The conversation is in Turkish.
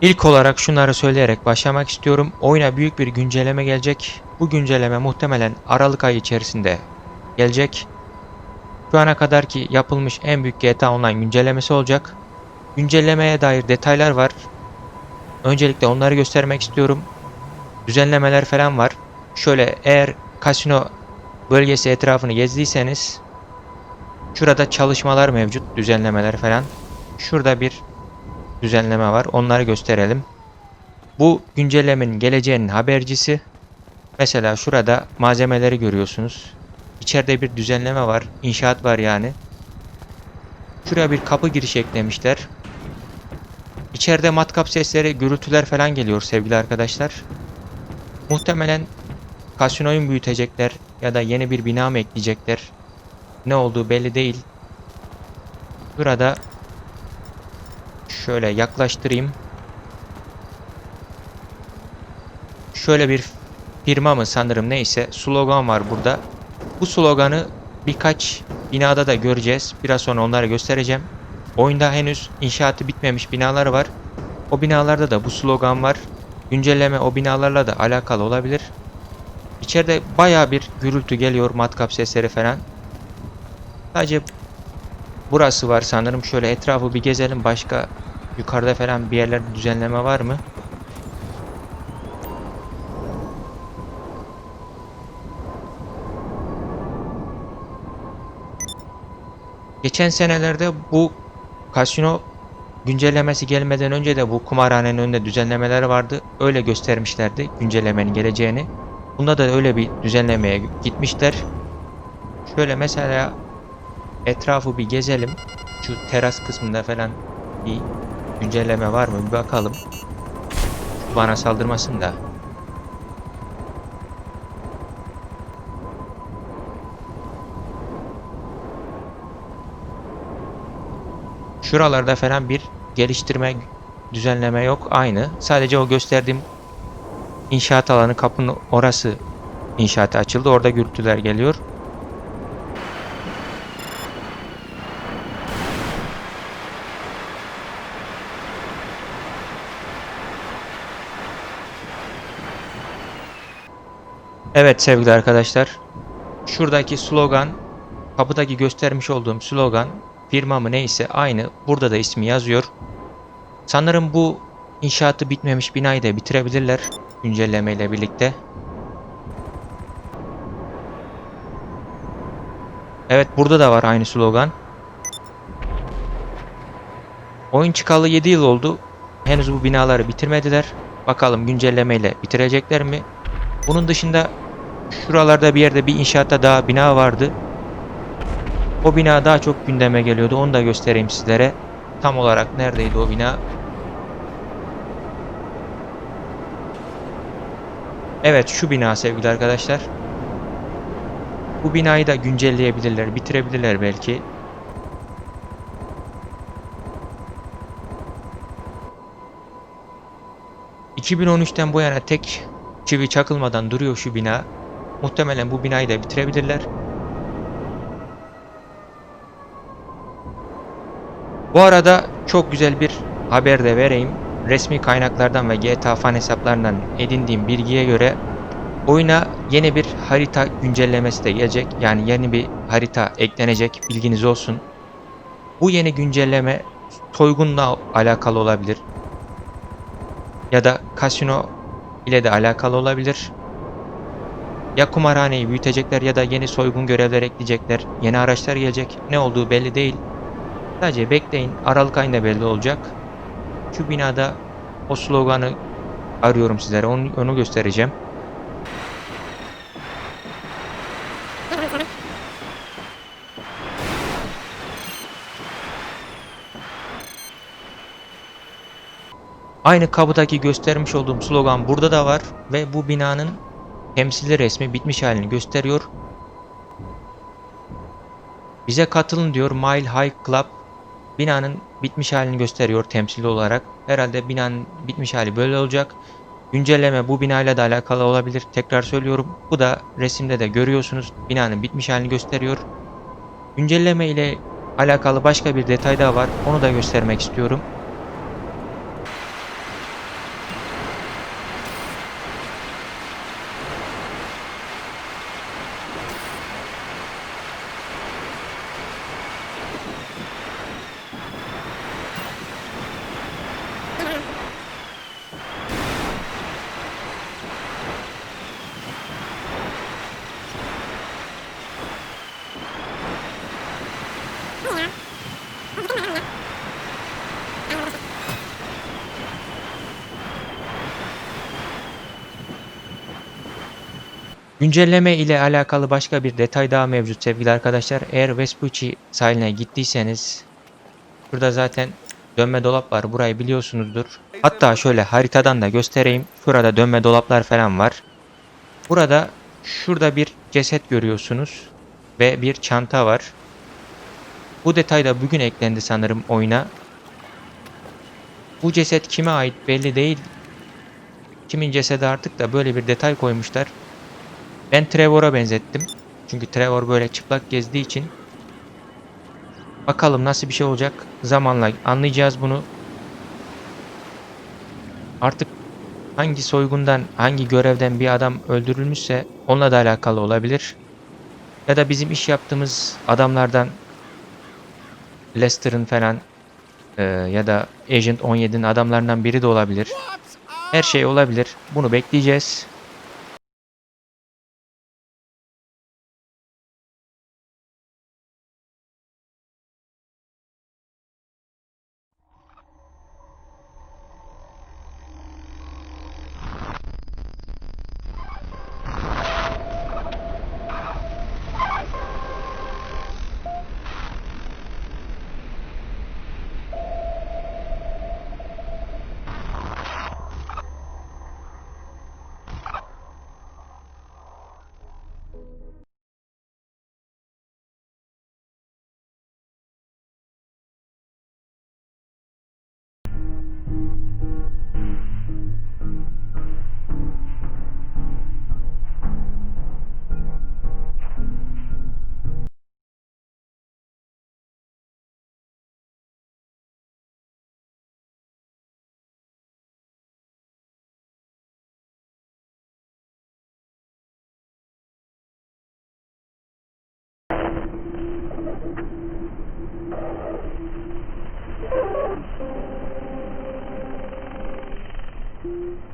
İlk olarak şunları söyleyerek başlamak istiyorum. Oyuna büyük bir güncelleme gelecek. Bu güncelleme muhtemelen Aralık ayı içerisinde gelecek. Şu ana kadar ki yapılmış en büyük GTA Online güncellemesi olacak. Güncellemeye dair detaylar var. Öncelikle onları göstermek istiyorum. Düzenlemeler falan var. Şöyle eğer kasino bölgesi etrafını gezdiyseniz şurada çalışmalar mevcut, düzenlemeler falan. Şurada bir düzenleme var. Onları gösterelim. Bu güncellemenin geleceğinin habercisi. Mesela şurada malzemeleri görüyorsunuz. İçeride bir düzenleme var. İnşaat var yani. Şuraya bir kapı girişi eklemişler. İçeride matkap sesleri, gürültüler falan geliyor sevgili arkadaşlar. Muhtemelen kasinoyu büyütecekler ya da yeni bir bina mı ekleyecekler? Ne olduğu belli değil. Burada şöyle yaklaştırayım. Şöyle bir firma mı sanırım neyse slogan var burada. Bu sloganı birkaç binada da göreceğiz. Biraz sonra onları göstereceğim. Oyunda henüz inşaatı bitmemiş binalar var. O binalarda da bu slogan var. Güncelleme o binalarla da alakalı olabilir. İçeride baya bir gürültü geliyor matkap sesleri falan. Sadece burası var sanırım. Şöyle etrafı bir gezelim. Başka yukarıda falan bir yerlerde düzenleme var mı? Geçen senelerde bu kasino güncellemesi gelmeden önce de bu kumarhanenin önünde düzenlemeler vardı. Öyle göstermişlerdi güncellemenin geleceğini. Bunda da öyle bir düzenlemeye gitmişler. Şöyle mesela etrafı bir gezelim. Şu teras kısmında falan bir güncelleme var mı bir bakalım. Bana saldırmasın da. Şuralarda falan bir geliştirme düzenleme yok. Aynı. Sadece o gösterdiğim inşaat alanı kapının orası inşaata açıldı. Orada gürültüler geliyor. Evet sevgili arkadaşlar. Şuradaki slogan, kapıdaki göstermiş olduğum slogan, firma mı neyse aynı. Burada da ismi yazıyor. Sanırım bu inşaatı bitmemiş binayı da bitirebilirler güncelleme ile birlikte. Evet burada da var aynı slogan. Oyun çıkalı 7 yıl oldu. Henüz bu binaları bitirmediler. Bakalım güncellemeyle bitirecekler mi? Bunun dışında şuralarda bir yerde bir inşaatta daha bina vardı. O bina daha çok gündeme geliyordu. Onu da göstereyim sizlere. Tam olarak neredeydi o bina? Evet şu bina sevgili arkadaşlar. Bu binayı da güncelleyebilirler, bitirebilirler belki. ...2013'ten bu yana tek çivi çakılmadan duruyor şu bina. Muhtemelen bu binayı da bitirebilirler. Bu arada çok güzel bir haber de vereyim. Resmi kaynaklardan ve GTA fan hesaplarından edindiğim bilgiye göre oyuna yeni bir harita güncellemesi de gelecek. Yani yeni bir harita eklenecek bilginiz olsun. Bu yeni güncelleme soygunla alakalı olabilir. Ya da kasino ile de alakalı olabilir. Ya kumarhaneyi büyütecekler ya da yeni soygun görevler ekleyecekler. Yeni araçlar gelecek. Ne olduğu belli değil. Sadece bekleyin. Aralık ayında belli olacak. Şu binada o sloganı arıyorum sizlere. Onu, onu göstereceğim. Aynı kapıdaki göstermiş olduğum slogan burada da var ve bu binanın temsili resmi bitmiş halini gösteriyor. Bize katılın diyor Mile High Club binanın bitmiş halini gösteriyor temsili olarak. Herhalde binanın bitmiş hali böyle olacak. Güncelleme bu binayla da alakalı olabilir. Tekrar söylüyorum. Bu da resimde de görüyorsunuz. Binanın bitmiş halini gösteriyor. Güncelleme ile alakalı başka bir detay daha var. Onu da göstermek istiyorum. Güncelleme ile alakalı başka bir detay daha mevcut sevgili arkadaşlar. Eğer Vespucci sahiline gittiyseniz burada zaten dönme dolap var. Burayı biliyorsunuzdur. Hatta şöyle haritadan da göstereyim. Şurada dönme dolaplar falan var. Burada şurada bir ceset görüyorsunuz ve bir çanta var. Bu detay da bugün eklendi sanırım oyuna. Bu ceset kime ait belli değil. Kimin cesedi artık da böyle bir detay koymuşlar. Ben Trevor'a benzettim. Çünkü Trevor böyle çıplak gezdiği için. Bakalım nasıl bir şey olacak. Zamanla anlayacağız bunu. Artık hangi soygundan, hangi görevden bir adam öldürülmüşse onunla da alakalı olabilir. Ya da bizim iş yaptığımız adamlardan Lester'ın falan e, ya da Agent 17'nin adamlarından biri de olabilir. Her şey olabilir. Bunu bekleyeceğiz. Thank you.